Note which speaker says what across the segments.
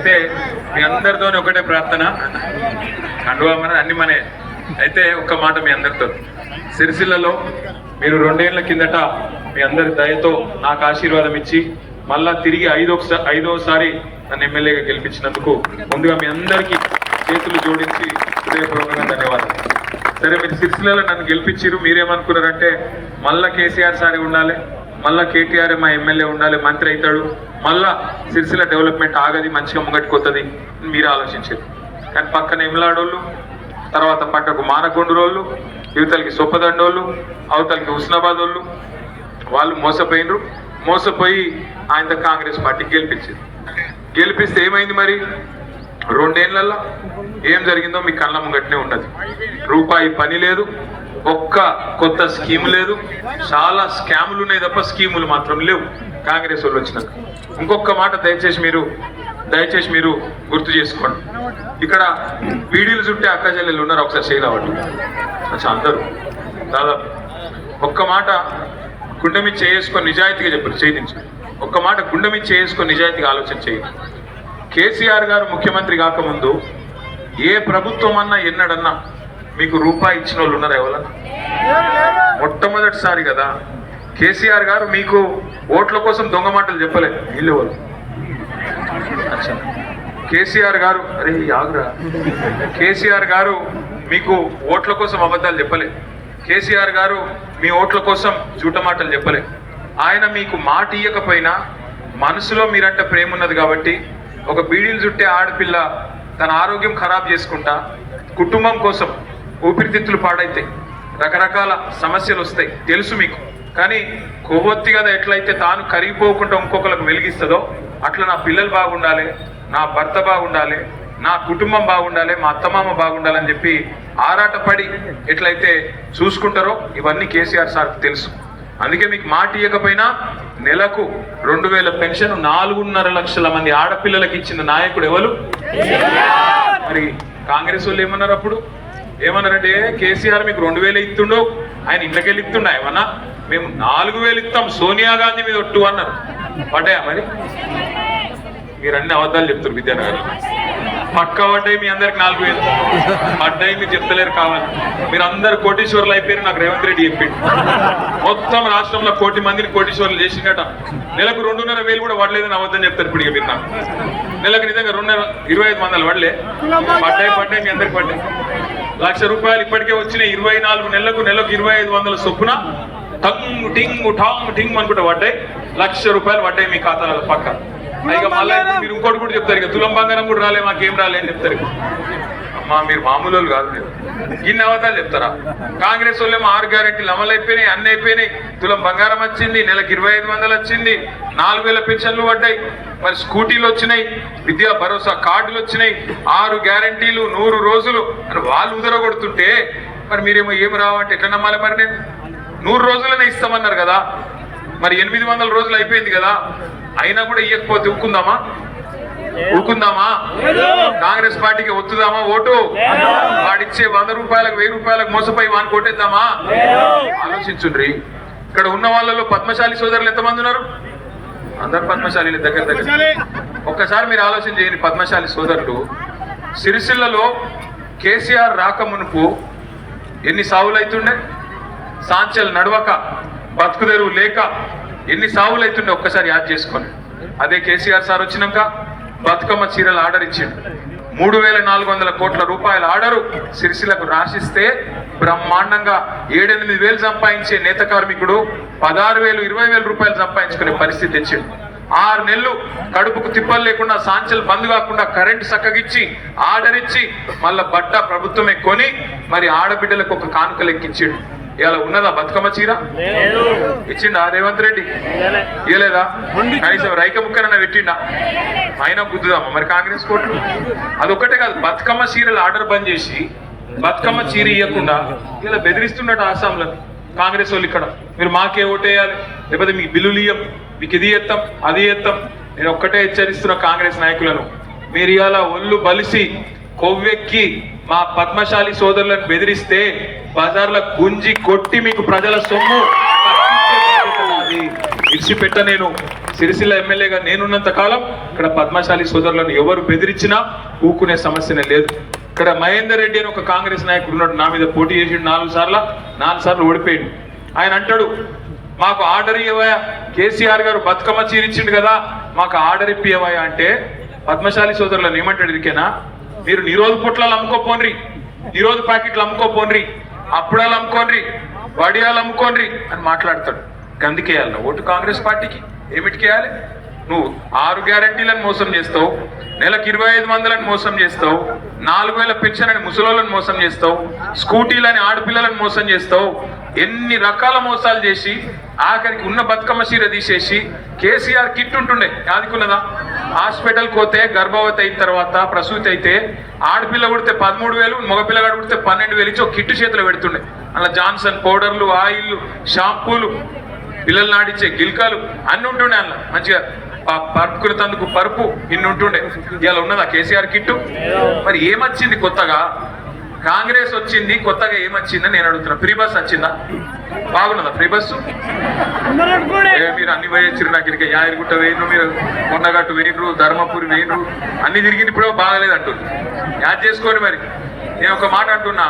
Speaker 1: అయితే మీ అందరితోని ఒకటే ప్రార్థన. కండువా మన అన్ని మనే అయితే ఒక్క మాట మీ అందరితో. సిరిసిల్లలో మీరు రెండేళ్ళ కిందట మీ అందరి దయతో నాకు ఆశీర్వాదం ఇచ్చి మళ్ళా తిరిగి ఐదో ఐదోసారి నన్ను ఎమ్మెల్యేగా గెలిపించినందుకు ముందుగా మీ అందరికీ చేతులు జోడించి హృదయపూర్వకంగా ధన్యవాదాలు. సరే మీరు సిరిసిల్లలో నన్ను గెలిపించారు మీరేమనుకున్నారంటే మళ్ళా కేసీఆర్ సారి ఉండాలి. మళ్ళా కేటీఆర్ మా ఎమ్మెల్యే ఉండాలి మంత్రి అవుతాడు. మళ్ళా సిరిసిల్ల డెవలప్మెంట్ ఆగది మంచిగా ముంగట్టుకొస్తుంది మీరు ఆలోచించారు. కానీ పక్కన ఎమ్లాడోళ్ళు తర్వాత పక్కకు మానకొండరోళ్ళు యువతలకి సొప్పదండోళ్ళు అవతలకి హుస్నాబాద్ వాళ్ళు వాళ్ళు మోసపోయినరు. మోసపోయి ఆయన కాంగ్రెస్ పార్టీ గెలిపించింది. గెలిపిస్తే ఏమైంది మరి? రెండేళ్ళలో ఏం జరిగిందో మీ కళ్ళ ముంగట్నే ఉన్నది. రూపాయి పని లేదు. ఒక్క కొత్త స్కీమ్ లేదు. చాలా స్కాములు ఉన్నాయి తప్ప స్కీములు మాత్రం లేవు. కాంగ్రెస్ వాళ్ళు వచ్చినాక. ఇంకొక మాట దయచేసి మీరు దయచేసి మీరు గుర్తు చేసుకోండి. ఇక్కడ వీడియోలు చుట్టే అక్క చెల్లెలు ఉన్నారు ఒకసారి చేయలేవట్టు అచ్చా అందరూ. దాదాపు ఒక్క మాట గుండెమి చేసుకొని నిజాయితీగా చెప్పారు చేయించు ఒక్క మాట గుండె చేసుకొని నిజాయితీగా ఆలోచన చేయండి. కేసీఆర్ గారు ముఖ్యమంత్రి కాకముందు ఏ ప్రభుత్వం అన్నా ఎన్నడన్నా మీకు రూపాయి ఇచ్చిన వాళ్ళు ఉన్నారా ఎవరన్నా? మొట్టమొదటిసారి కదా. కేసీఆర్ గారు మీకు ఓట్ల కోసం దొంగ మాటలు చెప్పలేదు వీళ్ళు అచ్చా. కేసీఆర్ గారు అరే ఆగురా. కేసీఆర్ గారు మీకు ఓట్ల కోసం అబద్ధాలు చెప్పలేదు కేసీఆర్ గారు మీ ఓట్ల కోసం జూట మాటలు చెప్పలేదు ఆయన మీకు మాట ఇయ్యకపోయినా మనసులో మీరంటే ప్రేమ ఉన్నది కాబట్టి ఒక బీడీలు చుట్టే ఆడపిల్ల తన ఆరోగ్యం ఖరాబ్ చేసుకుంటా కుటుంబం కోసం ఊపిరితిత్తులు పాడైతాయి. రకరకాల సమస్యలు వస్తాయి. తెలుసు మీకు. కానీ కొవ్వొత్తి కదా ఎట్లయితే తాను కరిగిపోకుండా ఇంకొకరికి వెలిగిస్తుందో అట్లా నా పిల్లలు బాగుండాలి నా భర్త బాగుండాలి నా కుటుంబం బాగుండాలి మా అత్తమామ బాగుండాలని చెప్పి ఆరాటపడి ఎట్లయితే చూసుకుంటారో ఇవన్నీ కేసీఆర్ సార్కి తెలుసు. అందుకే మీకు మాట ఇవ్వకపోయినా నెలకు రెండు వేల పెన్షన్ నాలుగున్నర లక్షల మంది ఆడపిల్లలకి ఇచ్చిన నాయకుడు ఎవరు? మరి కాంగ్రెస్ వాళ్ళు ఏమన్నారు అప్పుడు? ఏమన్నారంటే కేసీఆర్ మీకు రెండు వేలు ఇస్తుండో ఆయన ఇంట్లోకెళ్ళి ఇస్తుండ ఏమన్నా? మేము నాలుగు వేలు ఇస్తాం సోనియా గాంధీ మీద ఒట్టు అన్నారు. పడ్డాయా మరి? మీరు అన్ని అబద్ధాలు చెప్తారు విద్యానగర్. పక్క పడ్డాయి మీ అందరికి నాలుగు వేలు. పడ్డాయి మీరు చెప్తలేరు కావాలి. మీరు అందరు కోటీశ్వర్లు అయిపోయారు నాకు రేవంత్ రెడ్డి చెప్పిండు. మొత్తం రాష్ట్రంలో కోటి మందిని కోటీశ్వర్లు చేసిండట. నెలకు రెండున్నర వేలు కూడా పడలేదని అబద్ధం చెప్తారు ఇప్పుడు ఇక మీరు నాకు. నెలకు నిజంగా రెండున్నర ఇరవై ఐదు వందలు పడలే. పడ్డాయి పడ్డాయి మీ అందరికి పడ్డాయి. లక్ష రూపాయలు ఇప్పటికే వచ్చిన ఇరవై నాలుగు నెలలకు నెలకు ఇరవై ఐదు వందల చొప్పున. టంగ్ టింగ్ ఠాంగ్ టింగ్ అనుకుంటే పడ్డాయి లక్ష రూపాయలు పడ్డాయి మీ ఖాతాలో పక్క. ఇక మళ్ళీ మీరు ఇంకోటి కూడా చెప్తారు ఇక తులం బంగారం కూడా రాలే మాకేం రాలే అని చెప్తారు. అమ్మా మీరు మామూలు వాళ్ళు కాదు మీరు. ఇన్ని అవతాలు చెప్తారా? కాంగ్రెస్ వాళ్ళేమో ఆరు గ్యారెంటీలు అమలు అయిపోయినాయి అన్ని అయిపోయినాయి. తులం బంగారం వచ్చింది నెలకు ఇరవై ఐదు వందలు వచ్చింది నాలుగు వేల పెన్షన్లు పడ్డాయి. మరి స్కూటీలు వచ్చినాయి విద్యా భరోసా కార్డులు వచ్చినాయి ఆరు గ్యారెంటీలు నూరు రోజులు. అని వాళ్ళు ఉదరగొడుతుంటే మరి మీరేమో ఏమి రావంటే ఎట్లా నమ్మాలి మరి నేను? నూరు రోజులనే ఇస్తామన్నారు కదా. మరి ఎనిమిది వందల రోజులు అయిపోయింది కదా. అయినా కూడా ఇవ్వకపోతే ఉక్కుందామా? ఊకుందామా కాంగ్రెస్ పార్టీకి ఒత్తుదామా ఓటు? వాడిచ్చే వంద రూపాయలకు వెయ్యి రూపాయలకు మోసపోయి వాని కొట్టేద్దామా? ఆలోచించుండ్రి. ఇక్కడ ఉన్న వాళ్ళలో పద్మశాలి సోదరులు ఎంతమంది ఉన్నారు? అందరు పద్మశాలి దగ్గర దగ్గర. ఒక్కసారి మీరు ఆలోచన చేయండి పద్మశాలి సోదరులు. సిరిసిల్లలో కేసీఆర్ రాకమునుపు ఎన్ని సావులు అవుతుండే సాంచల్ నడవక బతుకుదెరువు లేక ఎన్ని సావులు అవుతుండే ఒక్కసారి యాద్ చేసుకోండి అదే కేసీఆర్ సార్ వచ్చినాక బతుకమ్మ చీరలు ఆర్డర్ ఇచ్చిండు. మూడు వేల నాలుగు వందల కోట్ల రూపాయల ఆర్డరు సిరిసిలకు రాసిస్తే బ్రహ్మాండంగా ఏడెనిమిది వేలు సంపాదించే నేత కార్మికుడు పదహారు వేలు ఇరవై వేల రూపాయలు సంపాదించుకునే పరిస్థితి తెచ్చిండు. ఆరు నెలలు కడుపుకు తిప్పలు లేకుండా సాంచలు బంద్ కాకుండా కరెంట్ చక్కగిచ్చి ఆర్డర్ ఇచ్చి మళ్ళా బట్ట ప్రభుత్వమే కొని మరి ఆడబిడ్డలకు ఒక కానుక లెక్కించాడు ఇలా ఉన్నదా బతుకమ్మ చీర? ఇచ్చిండా రేవంత్ రెడ్డి? ఇవ్వలేదా కనీసం రైక ముక్కనన్న పెట్టిండా? అయినా గుద్దుదామా మరి కాంగ్రెస్ కోట్లు? అదొక్కటే కాదు బతుకమ్మ చీరలు ఆర్డర్ బంద్ చేసి బతుకమ్మ చీర ఇవ్వకుండా ఇలా బెదిరిస్తున్నట్టు ఆసాంలో కాంగ్రెస్ వాళ్ళు ఇక్కడ. మీరు మాకే ఓటేయాలి. లేకపోతే మీకు బిల్లులు ఇయ్యం మీకు ఇది ఎత్తాం అది ఎత్తాం. నేను ఒక్కటే హెచ్చరిస్తున్న కాంగ్రెస్ నాయకులను. మీరు ఇవాళ ఒళ్ళు బలిసి కొవ్వెక్కి మా పద్మశాలి సోదరులను బెదిరిస్తే బజార్ల గుంజి కొట్టి మీకు ప్రజల సొమ్ము కక్కించే ఇడిచిపెట్ట నేను. సిరిసిల్ల ఎమ్మెల్యేగా నేనున్నంత కాలం ఇక్కడ పద్మశాలి సోదరులను ఎవరు బెదిరించినా ఊకునే సమస్యనే లేదు. ఇక్కడ మహేందర్ రెడ్డి అని ఒక కాంగ్రెస్ నాయకుడు ఉన్నాడు. నా మీద పోటీ చేసిండు నాలుగు సార్లు. నాలుగు సార్లు ఓడిపోయాడు. ఆయన అంటాడు మాకు ఆర్డర్ ఇవ్వయా కేసీఆర్ గారు బతుకమ్మ చీరిచ్చిండు కదా. మాకు ఆర్డర్ ఇప్పియవయా అంటే పద్మశాలి సోదరులను ఏమంటాడు ఇరికేనా మీరు నిరోధ పుట్లలు అమ్ముకోపోన్రి నిరోధ ప్యాకెట్లు అమ్ముకోపోన్రి అప్పుడాలు అమ్ముకోన్రి వడియాలు అమ్ముకోన్రి అని మాట్లాడతాడు. గందుకేయాలి ఓటు కాంగ్రెస్ పార్టీకి. ఏమిటికేయాలి? నువ్వు ఆరు గ్యారంటీలను మోసం చేస్తావు నెలకు ఇరవై ఐదు వందలను మోసం చేస్తావు నాలుగు వేల పెన్షన్ అని ముసలోళ్ళని మోసం చేస్తావు స్కూటీలని ఆడపిల్లలను మోసం చేస్తావు ఎన్ని రకాల మోసాలు చేసి ఆఖరికి ఉన్న బతుకమ్మ చీర తీసేసి కేసీఆర్ కిట్ ఉంటుండే యాదికున్నదా హాస్పిటల్కి పోతే గర్భవతి అయిన తర్వాత ప్రసూతి అయితే ఆడపిల్ల పుడితే పదమూడు వేలు మగపిల్లగాడు పుడితే పన్నెండు వేలు ఇచ్చి ఒక కిట్టు చేతిలో పెడుతుండే. అలా జాన్సన్ పౌడర్లు ఆయిల్ షాంపూలు పిల్లలు నాడిచ్చే గిల్కాలు అన్ని ఉంటుండే అందులో. మంచిగా ప- తందుకు పరుపు ఇన్ని ఉంటుండే. ఇవాళ ఉన్నదా కేసీఆర్ కిట్టు? మరి ఏమొచ్చింది కొత్తగా? కాంగ్రెస్ వచ్చింది కొత్తగా ఏమొచ్చిందని నేను అడుగుతున్నా. ఫ్రీ బస్ వచ్చిందా? బాగున్నదా ఫ్రీ బస్సు మీరు అన్ని పోయొచ్చారు నాకు ఇక యాదగిరిగుట్ట మీరు కొండగట్టు వేయరు ధర్మపురి వేయరు అన్ని తిరిగి ఇప్పుడు బాగలేదు అంటుంది యాద్ చేసుకోండి మరి. నేను ఒక మాట అంటున్నా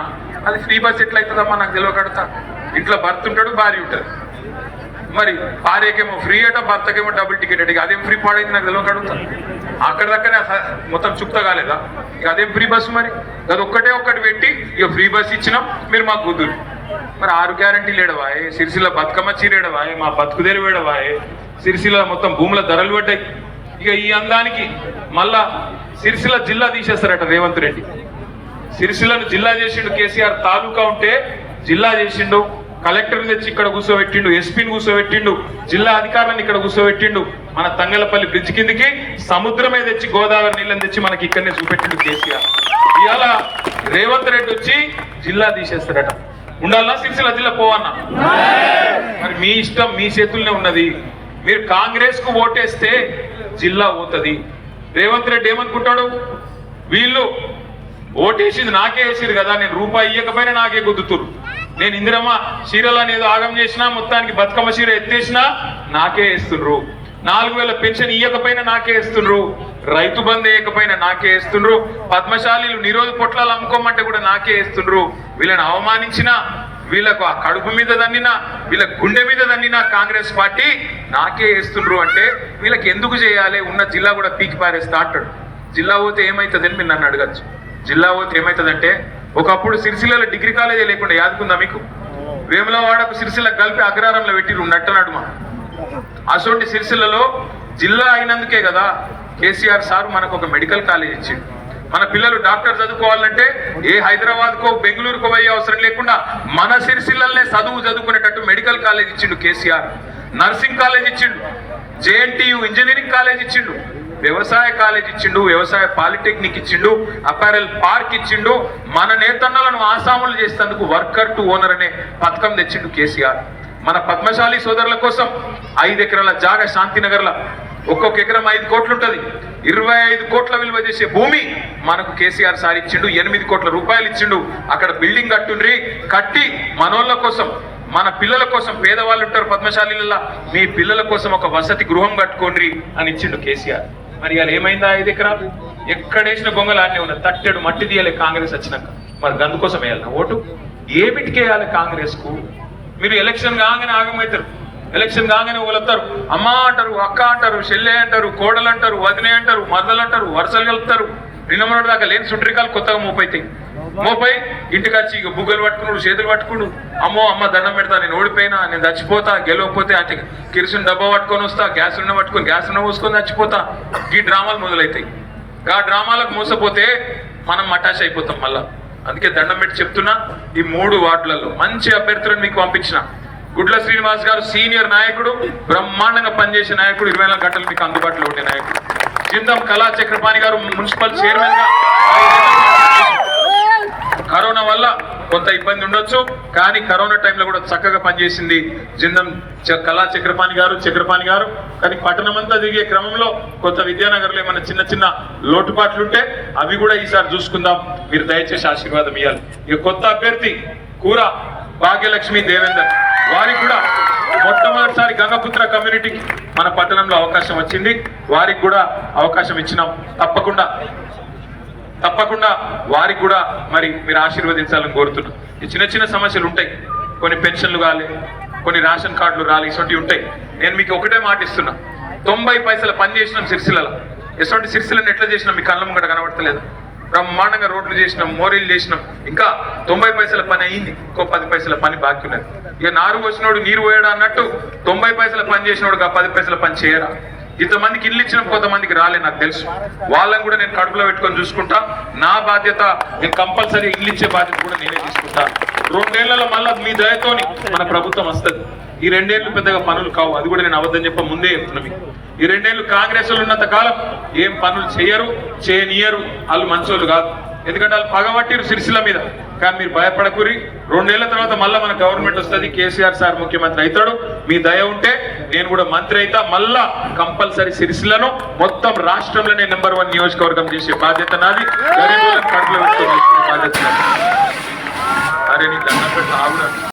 Speaker 1: అది ఫ్రీ బస్ ఎట్లయితుందమ్మా నాకు తెలియకడతా ఇంట్లో భర్త ఉంటాడు భార్య ఉంటుంది. మరి భార్యకేమో ఫ్రీ అట భర్తకేమో డబుల్ టికెట్ అడిగి ఇక అదేం ఫ్రీ పాడైంది నాకు తెలియక అడుగుతాను అక్కడ దక్కనే మొత్తం చుక్త కాలేదా? ఇక అదేం ఫ్రీ బస్సు మరి? అది ఒక్కటే ఒక్కటి పెట్టి ఇక ఫ్రీ బస్ ఇచ్చినాం మీరు మాకు కుదురు మరి ఆరు గ్యారంటీలు ఏడవాయే సిరిసిల్ల బతుకమ్మ చీరేడవాయే మా బతుకుదేరు వేడవాయే సిరిసిల్ల మొత్తం భూముల ధరలు పడ్డాయి. ఇక ఈ అందానికి మళ్ళా సిరిసిల్ల జిల్లా తీసేస్తారట రేవంత్ రెడ్డి. సిరిసిల్లను జిల్లా చేసిండు కేసీఆర్ తాలూకా ఉంటే జిల్లా చేసిండు కలెక్టర్ తెచ్చి ఇక్కడ కూర్చోబెట్టిండు ఎస్పీని కూర్చోబెట్టిండు జిల్లా అధికారులను ఇక్కడ కూర్చోబెట్టిండు. మన తంగలపల్లి బ్రిడ్జ్ కిందికి సముద్రమే తెచ్చి గోదావరి నీళ్ళని తెచ్చి మనకి ఇక్కడనే చూపెట్టిండు కేసీఆర్. ఇవాళ రేవంత్ రెడ్డి వచ్చి జిల్లా తీసేస్తాడట. ఉండాలన్నా సిరిసిల్ల జిల్లా పోవన్నా? మరి మీ ఇష్టం మీ చేతుల్లోనే ఉన్నది. మీరు కాంగ్రెస్కు ఓటేస్తే జిల్లా పోతుంది. రేవంత్ రెడ్డి ఏమనుకుంటాడు? వీళ్ళు ఓటేసింది నాకే వేసిరు కదా నేను రూపాయి ఇవ్వకపోయినా నాకే గుద్దుతురు నేను ఇందిరమ్మ చీరలు అనేది ఆగం చేసినా మొత్తానికి బతుకమ్మ చీర ఎత్తేసినా నాకే వేస్తుండ్రు. నాలుగు వేల పెన్షన్ ఇయ్యకపోయినా నాకే ఇస్తుండ్రు రైతు బంద్ వేయకపోయినా నాకే వేస్తుండ్రు. పద్మశాలీలు నిరోధ పొట్లాలు అమ్ముకోమంటే కూడా నాకే వేస్తుండ్రు. వీళ్ళని అవమానించినా వీళ్ళకు ఆ కడుపు మీద దన్నినా వీళ్ళ గుండె మీద దన్నినా కాంగ్రెస్ పార్టీ నాకే వేస్తుండ్రు అంటే వీళ్ళకి ఎందుకు చేయాలి? ఉన్న జిల్లా కూడా పీకి పారేస్తా అంటాడు. జిల్లా పోతే ఏమవుతుందని మీరు నన్ను అడగచ్చు. జిల్లా పోతే ఏమవుతుందంటే ఒకప్పుడు సిరిసిల్లలో డిగ్రీ కాలేజీ లేకుండా యాదుకుందా మీకు? వేములవాడకు సిరిసిల్ల కలిపి అగ్రహారంలో పెట్టిరు నట్ట నడుమ అసోంటి సిరిసిల్లలో జిల్లా అయినందుకే కదా కేసీఆర్ సార్ మనకు ఒక మెడికల్ కాలేజ్ ఇచ్చిండు. మన పిల్లలు డాక్టర్ చదువుకోవాలంటే ఏ హైదరాబాద్కో బెంగళూరుకో పోయే అవసరం లేకుండా మన సిరిసిల్లనే చదువు చదువుకునేటట్టు మెడికల్ కాలేజ్ ఇచ్చిండు కేసీఆర్. నర్సింగ్ కాలేజ్ ఇచ్చిండు. జేఎన్టీయు ఇంజనీరింగ్ కాలేజ్ ఇచ్చిండు. వ్యవసాయ కాలేజ్ ఇచ్చిండు వ్యవసాయ పాలిటెక్నిక్ ఇచ్చిండు అపారెల్ పార్క్ ఇచ్చిండు మన నేతన్నలను ఆసాములు చేసేందుకు వర్కర్ టు ఓనర్ అనే పథకం తెచ్చిండు కేసీఆర్. మన పద్మశాలి సోదరుల కోసం ఐదు ఎకరాల జాగ శాంతినగర్ల ఒక్కొక్క ఎకరం ఐదు కోట్లు ఉంటుంది. ఇరవై ఐదు కోట్ల విలువ చేసే భూమి మనకు కేసీఆర్ సార్ ఇచ్చిండు ఎనిమిది కోట్ల రూపాయలు ఇచ్చిండు. అక్కడ బిల్డింగ్ కట్టుండ్రి కట్టి మనోళ్ళ కోసం మన పిల్లల కోసం పేదవాళ్ళు ఉంటారు పద్మశాలిలలో మీ పిల్లల కోసం ఒక వసతి గృహం కట్టుకోండి అని ఇచ్చిండు కేసీఆర్. మరి ఇవాళ ఏమైందా? ఐదు ఎకరాలు ఎక్కడేసిన గొంగలు ఆడనే ఉన్నది తట్టెడు మట్టి తీయాలి కాంగ్రెస్ వచ్చినాక. మరి గందు కోసం వేయాలి ఓటు? ఏమిటికి వేయాలి కాంగ్రెస్కు మీరు ఎలక్షన్ కాగానే ఆగమవుతారు. ఎలక్షన్ కాగానే వలుతారు అమ్మ అంటారు అక్క అంటారు చెల్లె అంటారు కోడలు అంటారు వదినే అంటారు మరదలు అంటారు వరుసలు కలుపుతారు. నిన్న దాకా లేని సుట్రికాలు కొత్తగా మోపైతాయి. మోపై ఇంటికి వచ్చి ఇక బుగ్గలు పట్టుకున్నాడు చేతులు పట్టుకుడు అమ్మో అమ్మ దండం పెడతా నేను ఓడిపోయినా నేను చచ్చిపోతా గెలవకపోతే అంటే కిరసిన డబ్బా పట్టుకొని వస్తా గ్యాస్ ఉన్న పట్టుకొని గ్యాస్ ఉన్న పోసుకొని చచ్చిపోతా. ఈ డ్రామాలు మొదలవుతాయి ఆ డ్రామాలకు మోసపోతే మనం మటాష్ అయిపోతాం మళ్ళా. అందుకే దండం పెట్టి చెప్తున్నా ఈ మూడు వార్డులలో మంచి అభ్యర్థులను మీకు పంపించిన గుడ్ల శ్రీనివాస్ గారు సీనియర్ నాయకుడు బ్రహ్మాండంగా పనిచేసే నాయకుడు ఇరవై నాలుగు గంటలు మీకు అందుబాటులో ఉండే నాయకుడు. జిందం కళా చక్రపాణి గారు మున్సిపల్ చైర్మన్గా కరోనా వల్ల కొంత ఇబ్బంది ఉండొచ్చు కానీ కరోనా టైంలో కూడా చక్కగా పనిచేసింది జిందం చ- కళా చక్రపాణి గారు చక్రపాణి గారు. కానీ పట్టణం అంతా దిగే క్రమంలో కొత్త విద్యానగర్లో ఏమైనా చిన్న చిన్న లోటుపాట్లు ఉంటే అవి కూడా ఈసారి చూసుకుందాం. మీరు దయచేసి ఆశీర్వాదం ఇవ్వాలి. ఇక కొత్త అభ్యర్థి కూర భాగ్యలక్ష్మి దేవేందర్. వారికి కూడా మొట్టమొదటిసారి గంగపుత్ర కమ్యూనిటీకి మన పట్టణంలో అవకాశం వచ్చింది. వారికి కూడా అవకాశం ఇచ్చినాం. తప్పకుండా తప్పకుండా వారికి కూడా మరి మీరు ఆశీర్వదించాలని కోరుతున్నాం. ఈ చిన్న చిన్న సమస్యలు ఉంటాయి. కొన్ని పెన్షన్లు కాలే కొన్ని రేషన్ కార్డులు రాలి ఇటువంటి ఉంటాయి. నేను మీకు ఒకటే మాట ఇస్తున్నా. తొంభై పైసల పని చేసినాం సిరిసిల్లలో. ఎటువంటి సిరిసిల్లని ఎట్లా చేసినాం? మీ కళ్ళ ముంగట కనబడతలేదు. బ్రహ్మాండంగా రోడ్లు చేసినాం మోరీలు చేసినాం. ఇంకా తొంభై పైసల పని అయింది. ఇంకో పది పైసల పని బాకీ ఉన్నది. ఇక నారు పోసినోడు నీరు పోయాడు అన్నట్టు తొంభై పైసల పని చేసినోడు ఆ పది పైసల పని చేయరా? ఇంతమందికి ఇల్లు ఇచ్చిన కొంతమందికి రాలే నాకు తెలుసు. వాళ్ళని కూడా నేను కడుపులో పెట్టుకొని చూసుకుంటా. నా బాధ్యత నేను కంపల్సరీ ఇల్లు ఇచ్చే బాధ్యత కూడా నేనే తీసుకుంటా. రెండేళ్ళలో మళ్ళా మీ దయతోని మన ప్రభుత్వం వస్తుంది. ఈ రెండేళ్ళు పెద్దగా పనులు కావు. అది కూడా నేను అబద్ధం చెప్ప ముందే చెప్తున్నా ఈ రెండేళ్ళు కాంగ్రెస్ ఉన్నంత కాలం ఏం పనులు చేయరు చేయనియరు. వాళ్ళు మంచోళ్ళు కాదు. ఎందుకంటే వాళ్ళు పగబట్టిరు సిరిసిల్ల మీద. కానీ మీరు భయపడకురి. రెండేళ్ళ తర్వాత మళ్ళీ మన గవర్నమెంట్ వస్తుంది. కేసీఆర్ సార్ ముఖ్యమంత్రి అవుతాడు. మీ దయ ఉంటే నేను కూడా మంత్రి అయితే. మళ్ళా కంపల్సరీ సిరిసిలను మొత్తం రాష్ట్రంలోనే నెంబర్ వన్ నియోజకవర్గం చేసే బాధ్యత నాది. బాధ్యత అరే నీకు అన్న